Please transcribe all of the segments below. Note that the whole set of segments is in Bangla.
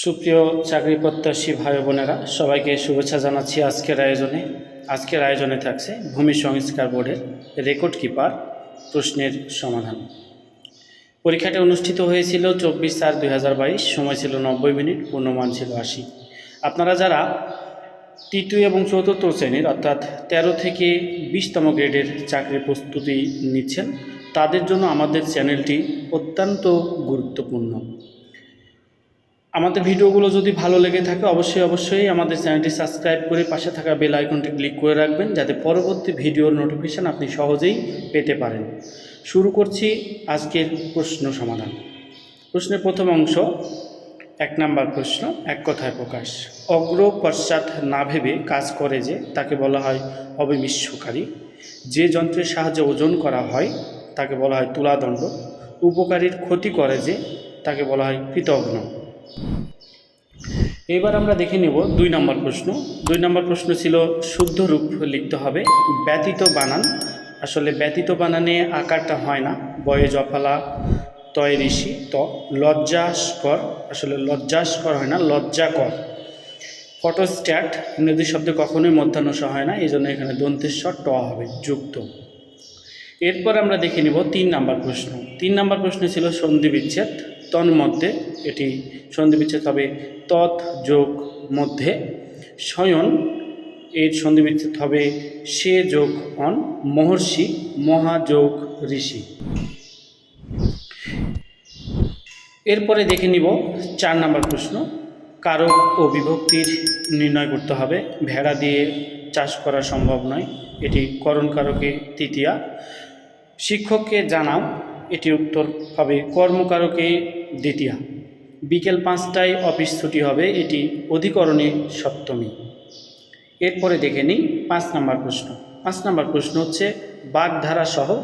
সুপ্রিয় চাকরি প্রত্যাশী ভাই বোনেরা, সবাইকে শুভেচ্ছা জানাচ্ছি আজকের আয়োজনে। আজকের আয়োজনে থাকছে ভূমি সংস্কার বোর্ডের রেকর্ড কিপার প্রশ্নের সমাধান। পরীক্ষাটি অনুষ্ঠিত হয়েছিল চব্বিশ চার দুই সময় ছিল নব্বই মিনিট, পূর্ণমান ছিল আশি। আপনারা যারা তৃতীয় এবং চতুর্থ শ্রেণির, অর্থাৎ তেরো থেকে বিশতম গ্রেডের চাকরির প্রস্তুতি নিচ্ছেন, তাদের জন্য আমাদের চ্যানেলটি অত্যন্ত গুরুত্বপূর্ণ। আমাদের ভিডিওগুলো যদি ভালো লেগে থাকে, অবশ্যই অবশ্যই আমাদের চ্যানেলটি সাবস্ক্রাইব করে পাশে থাকা বেল আইকনটি ক্লিক করে রাখবেন, যাতে পরবর্তী ভিডিওর নোটিফিকেশান আপনি সহজেই পেতে পারেন। শুরু করছি আজকের প্রশ্ন সমাধান। প্রশ্নের প্রথম অংশ, এক নাম্বার প্রশ্ন, এক কথায় প্রকাশ। অগ্র পশ্চাৎ না ভেবে কাজ করে যে, তাকে বলা হয় অবিমিশ্বকারী যে যন্ত্রের সাহায্যে ওজন করা হয়, তাকে বলা হয় তুলাদণ্ড। উপকারীর ক্ষতি করে যে, তাকে বলা হয় কৃতঘ্ন। এবার আমরা দেখে নেব দুই নম্বর প্রশ্ন। দুই নম্বর প্রশ্ন ছিল, শুদ্ধ রূপ লিখতে হবে, ব্যতীত বানান। আসলে ব্যতীত বানানে আকারটা হয় না। বয়ে জফালা, তয় ঋষি, ত। লজ্জাস্কর, আসলে লজ্জাস্কর হয় না, লজ্জাকর। ফটোস্ট্যাট, ইংরেজি শব্দে কখনোই মধ্যাহ্নস হয় না এই জন্য এখানে দন্তেশ্বর, ট হবে যুক্ত। এরপর আমরা দেখে নিব তিন নাম্বার প্রশ্ন। তিন নাম্বার প্রশ্ন ছিল সন্ধি বিচ্ছেদ। তন্মধ্যে এটি সন্ধি বিচ্ছেদ হবে। তৎ যোগ মধ্যে শয়ন এর সন্ধি বিচ্ছেদ হবে। সে যোগ অন মহর্ষি মহাযোগ ঋষি। এরপরে দেখে নিব চার নাম্বার প্রশ্ন। কারক ও বিভক্তির নির্ণয় করতে হবে। ভেড়া দিয়ে চাষ করা সম্ভব নয়। এটি করণ কারকে তৃতীয়া। শিক্ষককে জানাও, এটি উত্তর হবে। কর্মকারকে দ্বিতীয়া। বিকেল পাঁচটায় অফিস ছুটি হবে, এটি অধিকরণে সপ্তমী। এরপরে দেখে নিই পাঁচ নাম্বার প্রশ্ন। পাঁচ নাম্বার প্রশ্ন হচ্ছে, বাগধারা সহ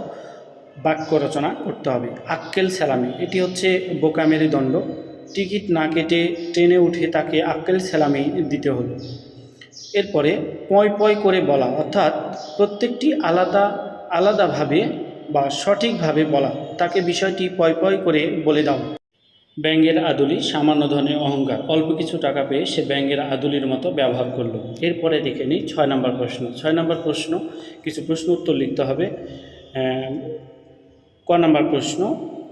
বাক্য রচনা করতে হবে। আক্কেল সেলামি, এটি হচ্ছে বোকামেরি দণ্ড। টিকিট না কেটে ট্রেনে উঠে তাকে আক্কেল সেলামি দিতে হলো। এরপরে পয় পয় করে বলা, অর্থাৎ প্রত্যেকটি আলাদা, আলাদাভাবে বা সঠিকভাবে বলা, তাকে বিষয়টি পয় পয় করে বলে দাও। ব্যাঙ্গের আদুলি, সামান্য ধনে অহংকার, অল্প কিছু টাকা পেয়ে সে ব্যাঙ্গের আদুলির মতো ব্যবহার করল। এরপরে দেখে নিই ছয় নম্বর প্রশ্ন। ছয় নম্বর প্রশ্ন, কিছু প্রশ্ন উত্তর লিখতে হবে। ক নম্বর প্রশ্ন?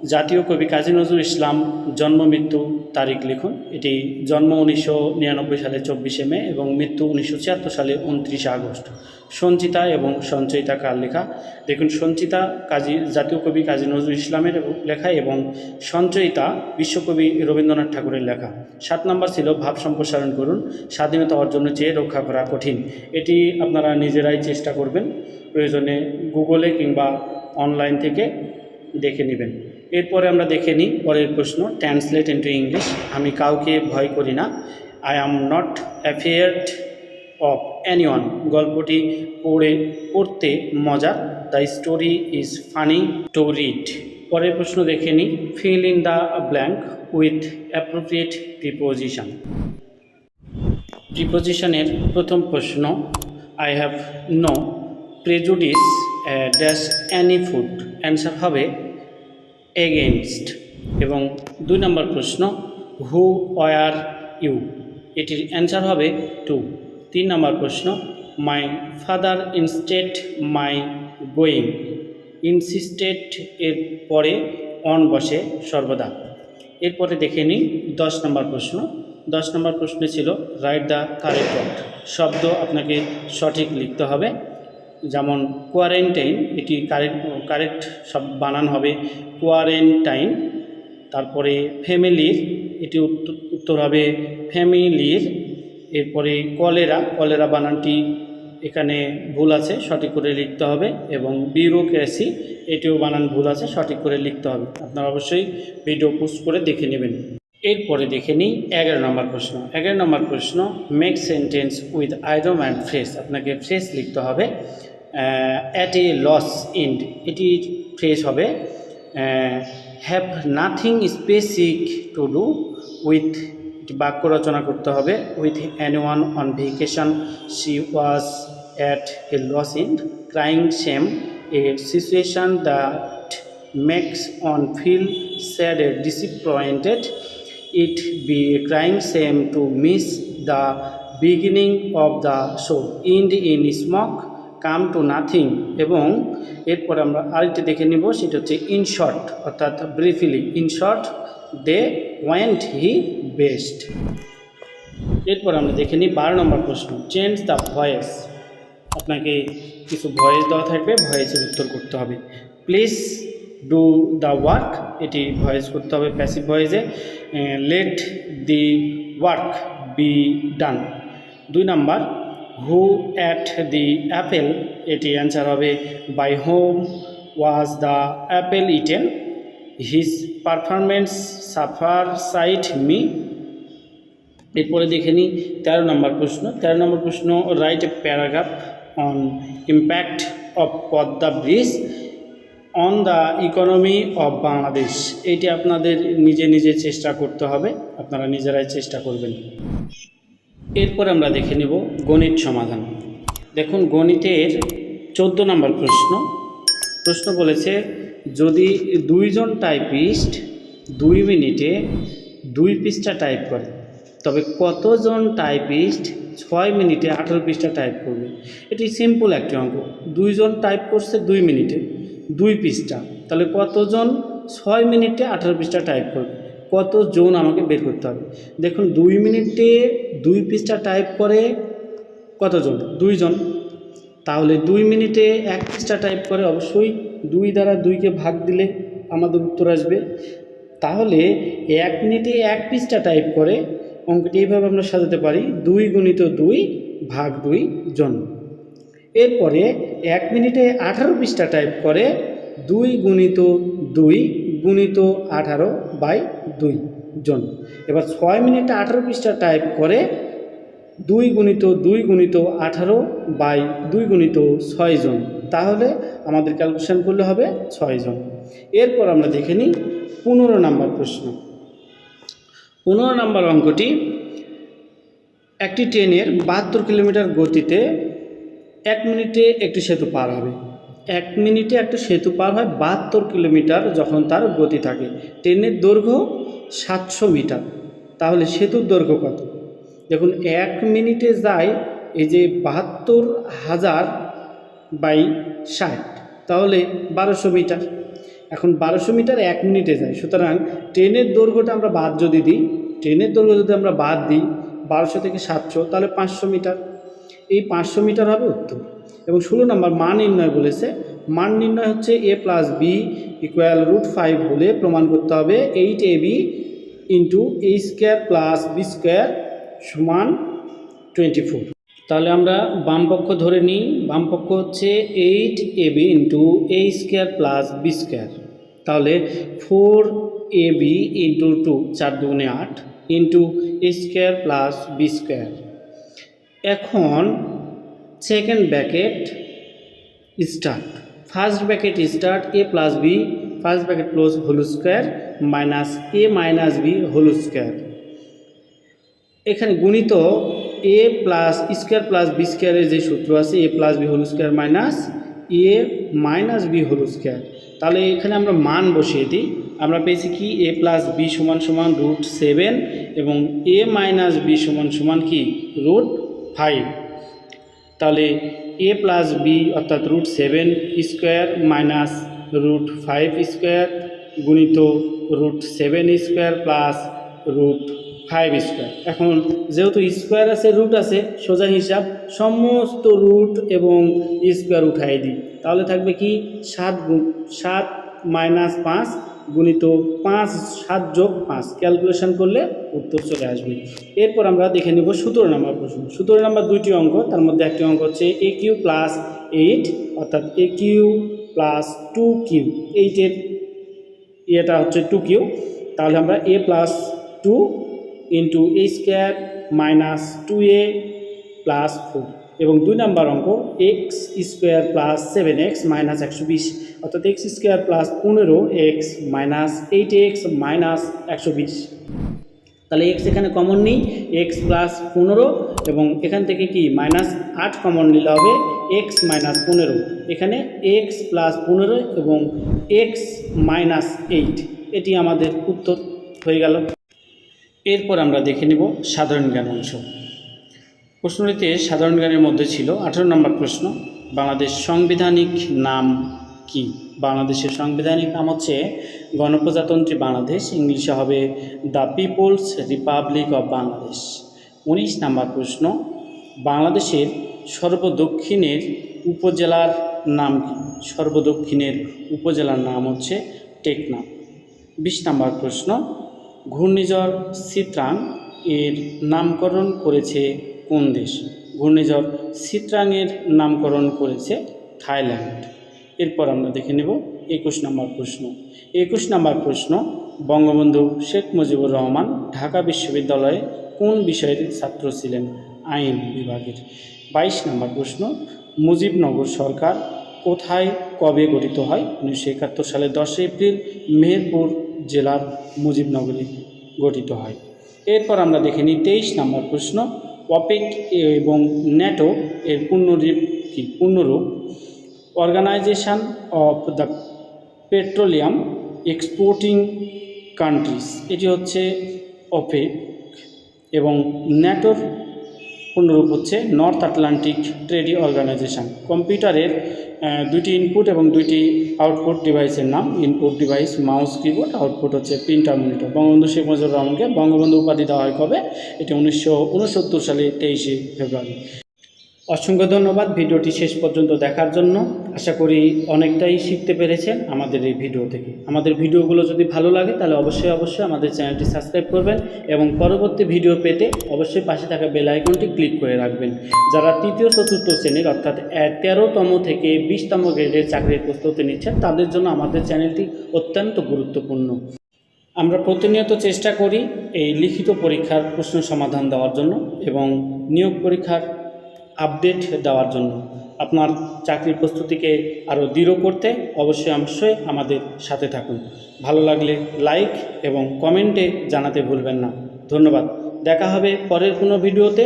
জাতীয় কবি কাজী নজরুল ইসলাম জন্ম মৃত্যু তারিখ লিখুন। এটি জন্ম উনিশশো নিরানব্বই সালে চব্বিশে মে এবং মৃত্যু উনিশশো ছিয়াত্তর সালে উনত্রিশে আগস্ট। সঞ্চিতা এবং সঞ্চয়িতা কার লেখা? দেখুন, সঞ্চিতা কাজী, জাতীয় কবি কাজী নজরুল ইসলামের লেখা এবং সঞ্চয়িতা বিশ্বকবি রবীন্দ্রনাথ ঠাকুরের লেখা। সাত নম্বর ছিল, ভাব সম্প্রসারণ করুন। স্বাধীনতা অর্জনের চেয়ে রক্ষা করা কঠিন। এটি আপনারা নিজেরাই চেষ্টা করবেন। প্রয়োজনে গুগলে কিংবা অনলাইন থেকে দেখে নেবেন। এরপরে আমরা দেখে নিই পরের প্রশ্ন ট্রান্সলেট ইন্টু ইংলিশ আমি কাউকে ভয় করি না। I am not afraid of anyone গল্পটি পড়ে, পড়তে মজার। The story is funny to read পরের প্রশ্ন দেখে নিই। Fill in the blank with appropriate preposition প্রিপোজিশনের প্রথম প্রশ্ন I have no prejudice dash any food answer হবে এগেনস্ট এবং দুই নম্বর প্রশ্ন, হু ওয়ার ইউ? এটির অ্যান্সার হবে টু। তিন নম্বর প্রশ্ন, my father insisted my going. Insisted এর পরে অন বসে সর্বদা। এরপরে দেখে নিই দশ নম্বর প্রশ্ন। দশ নম্বর প্রশ্ন ছিল রাইট দ্য কারেক্ট শব্দ আপনাকে সঠিক লিখতে হবে। যেমন কোয়ারেন্টাইন এটি কারেক্ট কারেক্ট সব বানান হবে। কোয়ারেন্টাইন তারপরে ফ্যামিলির এটি উত্তর হবে ফ্যামিলির এরপরে কলেরা কলেরা বানানটি এখানে ভুল আছে, সঠিক করে লিখতে হবে এবং বিউরোক্রেসি এটিও বানান ভুল আছে, সঠিক করে লিখতে হবে। আপনারা অবশ্যই ভিডিও পোস্ট করে দেখে নেবেন। এরপরে দেখে নিই এগারো নম্বর প্রশ্ন। এগারো নম্বর প্রশ্ন make sentence with idiom and phrase আপনাকে ফ্রেস লিখতে হবে অ্যাট এ লস ইন্ড এটি ফ্রেস হবে have nothing specific to do with বাক্য রচনা করতে হবে with any one on vacation she was at a loose end crying same a situation that makes one feel sad and disappointed it be a crime shame to miss the beginning of the show. End in smoke, come to nothing. এবং এরপর আমরা আরেকটি দেখে নিব, সেটা হচ্ছে ইন শর্ট অর্থাৎ briefly in short they went he best এরপর আমরা দেখে নিই বারো নম্বর প্রশ্ন চেঞ্জ দ্য ভয়েস আপনাকে কিছু ভয়েস দেওয়া থাকবে ভয়েসের উত্তর করতে হবে। প্লিজ ডু দ্য ওয়ার্ক এটি ভয়েস করতে হবে passive ভয়েসে let the work be done দুই number who ate the apple এটি অ্যান্সার হবে by whom was the apple eaten his performance suffer sight me এরপরে দেখে নিই, তেরো নম্বর প্রশ্ন। তেরো নম্বর প্রশ্ন write paragraph on impact of Padma bridge on the economy of Bangladesh এটি আপনাদের নিজে নিজে চেষ্টা করতে হবে। আপনারা নিজেরাই চেষ্টা করবেন। এরপর আমরা দেখে নেব গণিত সমাধান। দেখুন, গণিতের চোদ্দ নম্বর প্রশ্ন। প্রশ্ন বলেছে, যদি দুইজন টাইপিস্ট দুই মিনিটে দুই পৃষ্ঠা টাইপ করে, তবে কতজন টাইপিস্ট ছয় মিনিটে আঠারো পৃষ্ঠা টাইপ করবে? এটি সিম্পল একটি অঙ্ক। দুইজন টাইপ করছে দুই মিনিটে। দুই পৃষ্ঠা। তাহলে কতজন? ছয় মিনিটে আঠারো পৃষ্ঠা টাইপ করবে। কতজন আমাকে বের করতে হবে? দেখুন, দুই মিনিটে দুই পৃষ্ঠা টাইপ করে কতজন? দুইজন। তাহলে দুই মিনিটে এক পৃষ্ঠা টাইপ করে অবশ্যই দুই দ্বারা দুইকে ভাগ দিলে আমাদের উত্তর আসবে। তাহলে এক মিনিটে এক পৃষ্ঠা টাইপ করে অঙ্কটি এইভাবে আমরা সাজাতে পারি। দুই গুণিত দুই ভাগ দুই জন। এরপরে এক মিনিটে আঠারো পৃষ্ঠা টাইপ করে দুই গুণিত দুই গুণিত আঠারো বাই দুই জন। এবার ছয় মিনিটে আঠারো পৃষ্ঠা টাইপ করে দুই গুণিত দুই গুণিত আঠারো বাই দুই গুণিত ছয় জন। তাহলে আমাদের ক্যালকুলেশন করলে হবে ছয় জন। এরপর আমরা দেখে নিই পনেরো নাম্বার প্রশ্ন। পনেরো নাম্বার অঙ্কটি একটি ট্রেনের বাহাত্তর কিলোমিটার গতিতে এক মিনিটে একটি সেতু পার হবে। এক মিনিটে একটা সেতু পার হয় বাহাত্তর কিলোমিটার যখন তার গতি থাকে। ট্রেনের দৈর্ঘ্য সাতশো মিটার। তাহলে সেতুর দৈর্ঘ্য কত? দেখুন, এক মিনিটে যায় এই যে বাহাত্তর হাজার বাই ষাট। তাহলে বারোশো মিটার। এখন বারোশো মিটার এক মিনিটে যায়। সুতরাং ট্রেনের দৈর্ঘ্যটা আমরা বাদ যদি দিই, ট্রেনের দৈর্ঘ্য যদি আমরা বাদ দিই, বারোশো থেকে সাতশো, তাহলে পাঁচশো মিটার। এই পাঁচশো মিটার হবে উত্তর। এবং ষোলো নম্বর মান নির্ণয় বলেছে, মান নির্ণয় হচ্ছে A plus B equal root five হলে প্রমাণ করতে হবে। Eight A B into A square plus B square সমান টোয়েন্টি ফোর তাহলে আমরা বাম পক্ষ ধরে নিই, বাম পক্ষ হচ্ছে eight A B into A square plus B square তাহলে four A B into two চার দুগুণে আট into A square plus B square এখন second bracket start first bracket start A plus B first bracket close whole square minus A minus B whole square এখানে গুণিত A plus square plus B স্কোয়ারের যে সূত্র আছে A plus B whole square minus A minus B whole square তাহলে এখানে আমরা মান বসিয়ে দিই। আমরা পেয়েছি কি? এ প্লাস বি সমান সমান রুট সেভেন এবং এ মাইনাস বি সমান সমান কি? রুট ফাইভ তাহলে এ প্লাস বি অর্থাৎ root seven square minus root five square গুণিত root seven square plus root five square এখন যেহেতু স্কোয়ার আছে রুট আছে, সোজা হিসাব সমস্ত রুট এবং স্কোয়ার উঠাই দিই। তাহলে থাকবে কি? সাত সাত মাইনাস পাঁচ গুণিত পাঁচ, সাত যোগ পাঁচ। ক্যালকুলেশন করলে উত্তর চলে আসবে। এরপর আমরা দেখে নেব সতেরো নম্বর প্রশ্ন। সতেরো নম্বর দুইটি অঙ্ক, তার মধ্যে একটি অঙ্ক হচ্ছে এ কিউ প্লাস এইট অর্থাৎ A Q plus two Q এইটের ইয়েটা হচ্ছে টু কিউ তাহলে আমরা A plus two into A square minus two A plus four এবং দুই নাম্বার অঙ্ক X square plus seven X minus একশো বিশ, অর্থাৎ এক্স স্কোয়ার প্লাস পনেরো X minus eight X minus একশো বিশ। তাহলে এক্স এখানে কমন নিই এক্স প্লাস পনেরো এবং এখান থেকে কি মাইনাস আট কমন নিলে হবে এক্স মাইনাস পনেরো। এখানে এক্স প্লাস পনেরো এবং এক্স মাইনাস এইট এটি আমাদের উত্তর হয়ে গেল। এরপর আমরা দেখে নেব সাধারণ জ্ঞান অংশ। প্রশ্নটিতে সাধারণ জ্ঞানের মধ্যে ছিল, আঠারো নম্বর প্রশ্ন, বাংলাদেশ সাংবিধানিক নাম কি? বাংলাদেশের সাংবিধানিক নাম হচ্ছে গণপ্রজাতন্ত্রী বাংলাদেশ, ইংলিশে হবে the people's republic of Bangladesh. উনিশ নম্বর প্রশ্ন, বাংলাদেশের সর্বদক্ষিণের উপজেলার নাম কি? সর্বদক্ষিণের উপজেলার নাম হচ্ছে টেকনাফ। বিশ নম্বর প্রশ্ন, ঘূর্ণিঝড় সিত্রাং এর নামকরণ করেছে কোন দেশ? ঘূর্ণিঝড় সিত্রাংয়ের নামকরণ করেছে থাইল্যান্ড। এরপর আমরা দেখে নেব একুশ নম্বর প্রশ্ন। একুশ নম্বর প্রশ্ন, বঙ্গবন্ধু শেখ মুজিবুর রহমান ঢাকা বিশ্ববিদ্যালয়ে কোন বিষয়ের ছাত্র ছিলেন আইন বিভাগের? বাইশ নম্বর প্রশ্ন, মুজিবনগর সরকার কোথায়, কবে গঠিত হয়? উনিশশো একাত্তর সালে দশই এপ্রিল মেহেরপুর জেলার মুজিবনগরে গঠিত হয়। এরপর আমরা দেখে নিই তেইশ নম্বর প্রশ্ন অপেক এবং ন্যাটো এর পূর্ণরূপ কি? পূর্ণরূপ। Organisation of the petroleum exporting countries এটি হচ্ছে অপেক এবং ন্যাটোর পূর্ণরূপ হচ্ছে নর্থ আটলান্টিক ট্রেডি অর্গানাইজেশন। কম্পিউটারের দুইটি ইনপুট এবং দুইটি আউটপুট ডিভাইসের নাম। Input device mouse keyboard output হচ্ছে প্রিন্টার মনিটর বঙ্গবন্ধু শেখ মুজিবুর রহমানকে বঙ্গবন্ধু উপাধি দেওয়া হয় কবে? এটি উনিশশো উনসত্তর সালে তেইশে ফেব্রুয়ারি। অসংখ্য ধন্যবাদ, ভিডিওটি শেষ পর্যন্ত দেখার জন্য। আশা করি অনেকটাই শিখতে পেরেছেন আমাদের এই ভিডিও থেকে। আমাদের ভিডিওগুলো যদি ভালো লাগে, তাহলে অবশ্যই অবশ্যই আমাদের চ্যানেলটি সাবস্ক্রাইব করবেন এবং পরবর্তী ভিডিও পেতে অবশ্যই পাশে থাকা বেল আইকনটি ক্লিক করে রাখবেন। যারা তৃতীয়, চতুর্থ শ্রেণির, অর্থাৎ তেরোতম থেকে বিশতম গ্রেডের চাকরির প্রস্তুতি নিচ্ছেন, তাদের জন্য আমাদের চ্যানেলটি অত্যন্ত গুরুত্বপূর্ণ। আমরা প্রতিনিয়ত চেষ্টা করি এই লিখিত পরীক্ষার প্রশ্ন সমাধান দেওয়ার জন্য এবং নিয়োগ পরীক্ষার আপডেট দেওয়ার জন্য। আপনার চাকরির প্রস্তুতিকে আরও দৃঢ় করতে অবশ্যই অবশ্যই আমাদের সাথে থাকুন। ভালো লাগলে লাইক এবং কমেন্টে জানাতে ভুলবেন না। ধন্যবাদ। দেখা হবে পরের কোনো ভিডিওতে।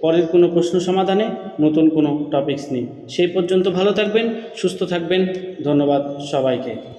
পরের কোনো প্রশ্ন সমাধানে নতুন কোনো টপিকস নিয়ে। সেই পর্যন্ত ভালো থাকবেন, সুস্থ থাকবেন। ধন্যবাদ সবাইকে।